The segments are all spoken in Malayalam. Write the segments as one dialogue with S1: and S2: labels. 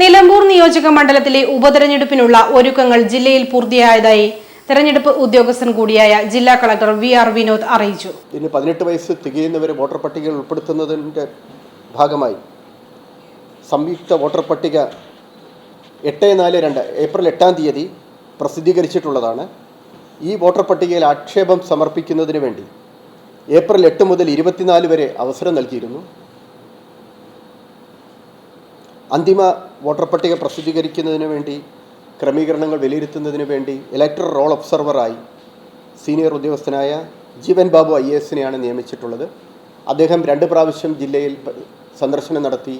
S1: നിലമ്പൂർ നിയോജക മണ്ഡലത്തിലെ ഉപതെരഞ്ഞെടുപ്പിനുള്ള ഒരുക്കങ്ങൾ ജില്ലയിൽ പൂർത്തിയായതായി തെരഞ്ഞെടുപ്പ് ഉദ്യോഗസ്ഥൻ കൂടിയായ ജില്ലാ കളക്ടർ വി ആർ വിനോദ് അറിയിച്ചു.
S2: ഇനി പതിനെട്ട് വയസ്സ് തികയുന്നവരെ വോട്ടർ പട്ടികയിൽ ഉൾപ്പെടുത്തുന്നതിന്റെ ഭാഗമായി സംയുക്ത വോട്ടർ പട്ടിക എട്ട് നാല് രണ്ട് ഏപ്രിൽ എട്ടാം തീയതി പ്രസിദ്ധീകരിച്ചിട്ടുള്ളതാണ്. ഈ വോട്ടർ പട്ടികയിൽ ആക്ഷേപം സമർപ്പിക്കുന്നതിന് വേണ്ടി ഏപ്രിൽ എട്ട് മുതൽ ഇരുപത്തിനാല് വരെ അവസരം നൽകിയിരുന്നു. അന്തിമ വോട്ടർ പട്ടിക പ്രസിദ്ധീകരിക്കുന്നതിന് വേണ്ടി ക്രമീകരണങ്ങൾ വിലയിരുത്തുന്നതിന് വേണ്ടി ഇലക്ടറൽ റോൾ ഒബ്സർവറായി സീനിയർ ഉദ്യോഗസ്ഥനായ ജീവൻ ബാബു ഐ എസിനെയാണ് നിയമിച്ചിട്ടുള്ളത്. അദ്ദേഹം രണ്ട് പ്രാവശ്യം ജില്ലയിൽ സന്ദർശനം നടത്തി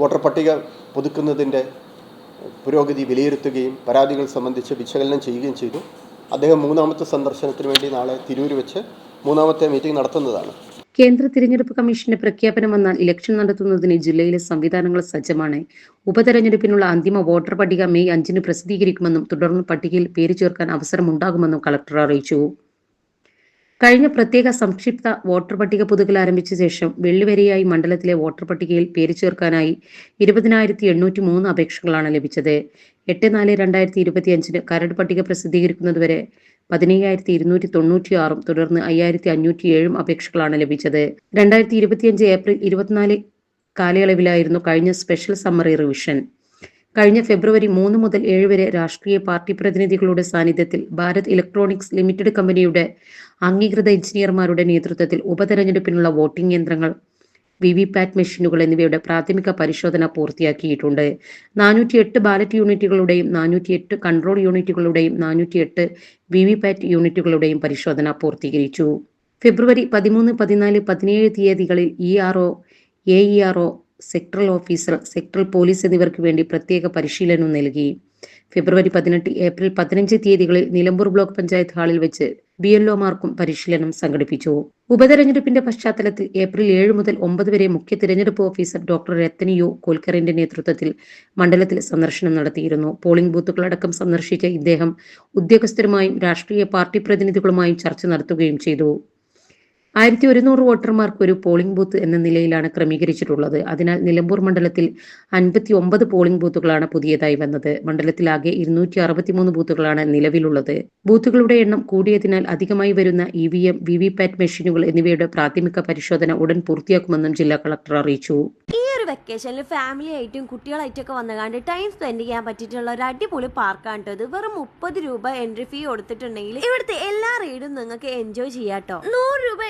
S2: വോട്ടർ പട്ടിക പുതുക്കുന്നതിന്റെ പുരോഗതി വിലയിരുത്തുകയും പരാതികൾ സംബന്ധിച്ച് വിശകലനം ചെയ്യുകയും ചെയ്തു. അദ്ദേഹം മൂന്നാമത്തെ സന്ദർശനത്തിന് വേണ്ടി നാളെ തിരൂർ വെച്ച് മൂന്നാമത്തെ മീറ്റിംഗ് നടത്തുന്നതാണ്.
S3: കേന്ദ്ര തിരഞ്ഞെടുപ്പ് കമ്മീഷന്റെ പ്രഖ്യാപനം വന്നാൽ ഇലക്ഷൻ നടത്തുന്നതിന് ജില്ലയിലെ സംവിധാനങ്ങൾ സജ്ജമാണ്. ഉപതെരഞ്ഞെടുപ്പിനുള്ള അന്തിമ വോട്ടർ പട്ടിക മെയ് അഞ്ചിന് പ്രസിദ്ധീകരിക്കുമെന്നും തുടർന്ന് പട്ടികയിൽ പേര് ചേർക്കാൻ അവസരമുണ്ടാകുമെന്നും കളക്ടർ അറിയിച്ചു. കഴിഞ്ഞ പ്രത്യേക സംക്ഷിപ്ത വോട്ടർ പട്ടിക പുതുക്കൽ ആരംഭിച്ച ശേഷം വെള്ളിവരിയായി മണ്ഡലത്തിലെ വോട്ടർ പട്ടികയിൽ പേര് ചേർക്കാനായി ഇരുപതിനായിരത്തി എണ്ണൂറ്റി മൂന്ന് അപേക്ഷകളാണ് ലഭിച്ചത്. എട്ട് നാല് രണ്ടായിരത്തി ഇരുപത്തി അഞ്ചിന് കരട് പട്ടിക പ്രസിദ്ധീകരിക്കുന്നതുവരെ പതിനയ്യായിരത്തി ഇരുന്നൂറ്റി തൊണ്ണൂറ്റി ആറും തുടർന്ന് അയ്യായിരത്തി അഞ്ഞൂറ്റി ഏഴും അപേക്ഷകളാണ് ലഭിച്ചത്. രണ്ടായിരത്തി ഇരുപത്തിയഞ്ച് ഏപ്രിൽ ഇരുപത്തിനാല് കാലയളവിലായിരുന്നു കഴിഞ്ഞ സ്പെഷ്യൽ സമ്മറി റിവിഷൻ. കഴിഞ്ഞ ഫെബ്രുവരി മൂന്ന് മുതൽ ഏഴ് വരെ രാഷ്ട്രീയ പാർട്ടി പ്രതിനിധികളുടെ സാന്നിധ്യത്തിൽ ഭാരത് ഇലക്ട്രോണിക്സ് ലിമിറ്റഡ് കമ്പനിയുടെ അംഗീകൃത എഞ്ചിനീയർമാരുടെ നേതൃത്വത്തിൽ ഉപതെരഞ്ഞെടുപ്പിനുള്ള വോട്ടിംഗ് യന്ത്രങ്ങൾ വി വി പാറ്റ് മെഷീനുകൾ എന്നിവയുടെ പ്രാഥമിക പരിശോധന പൂർത്തിയാക്കിയിട്ടുണ്ട്. നാനൂറ്റി എട്ട് ബാലറ്റ് യൂണിറ്റുകളുടെയും നാനൂറ്റി എട്ട് കൺട്രോൾ യൂണിറ്റുകളുടെയും നാനൂറ്റി എട്ട് വി വി പാറ്റ് യൂണിറ്റുകളുടെയും പരിശോധന പൂർത്തീകരിച്ചു. ഫെബ്രുവരി പതിമൂന്ന് പതിനാല് പതിനേഴ് തീയതികളിൽ E R O A E R O sectoral officer sectoral police എന്നിവർക്ക് വേണ്ടി പ്രത്യേക പരിശീലനം നൽകി. ഫെബ്രുവരി പതിനെട്ട് ഏപ്രിൽ പതിനഞ്ച് തീയതികളിൽ നിലമ്പൂർ ബ്ലോക്ക് പഞ്ചായത്ത് ഹാളിൽ വെച്ച് ബി എൽ ഒമാർക്കും പരിശീലനം സംഘടിപ്പിച്ചു. ഉപതെരഞ്ഞെടുപ്പിന്റെ പശ്ചാത്തലത്തിൽ ഏപ്രിൽ ഏഴ് മുതൽ ഒമ്പത് വരെ മുഖ്യ തിരഞ്ഞെടുപ്പ് ഓഫീസർ ഡോക്ടർ രത്തനി യു കോൽക്കറിന്റെ നേതൃത്വത്തിൽ മണ്ഡലത്തിൽ സന്ദർശനം നടത്തിയിരുന്നു. പോളിംഗ് ബൂത്തുകളടക്കം സന്ദർശിച്ച ഇദ്ദേഹം ഉദ്യോഗസ്ഥരുമായും രാഷ്ട്രീയ പാർട്ടി പ്രതിനിധികളുമായും ചർച്ച നടത്തുകയും ചെയ്തു. ആയിരത്തി ഒരുന്നൂറ് വോട്ടർമാർക്ക് ഒരു പോളിംഗ് ബൂത്ത് എന്ന നിലയിലാണ് ക്രമീകരിച്ചിട്ടുള്ളത്. അതിനാൽ നിലമ്പൂർ മണ്ഡലത്തിൽ അൻപത്തി ഒമ്പത് പോളിംഗ് ബൂത്തുകളാണ് പുതിയതായി വന്നത്. മണ്ഡലത്തിലാകെ ഇരുന്നൂറ്റി അറുപത്തിമൂന്ന് ബൂത്തുകളാണ് നിലവിലുള്ളത്. ബൂത്തുകളുടെ എണ്ണം കൂടിയതിനാൽ അധികമായി വരുന്ന E V M V V PAT മെഷീനുകൾ എന്നിവയുടെ പ്രാഥമിക പരിശോധന ഉടൻ പൂർത്തിയാക്കുമെന്നും ജില്ലാ കളക്ടർ അറിയിച്ചു.
S4: ഈ ഒരു വെക്കേഷനിൽ ഫാമിലി ആയിട്ടും കുട്ടികളായിട്ടും ഒക്കെ വന്നുകാണ്ട് ടൈം സ്പെൻഡ് ചെയ്യാൻ പറ്റിയിട്ടുള്ള ഒരു അടിപൊളി പാർക്കാണ് ഇത്. വെറും മുപ്പത് രൂപ എൻട്രി ഫീ കൊടുത്തിട്ടുണ്ടെങ്കിൽ ഇവിടുത്തെ എല്ലാ റൈഡും നിങ്ങൾക്ക് എൻജോയ് ചെയ്യാട്ടോ നൂറ് രൂപ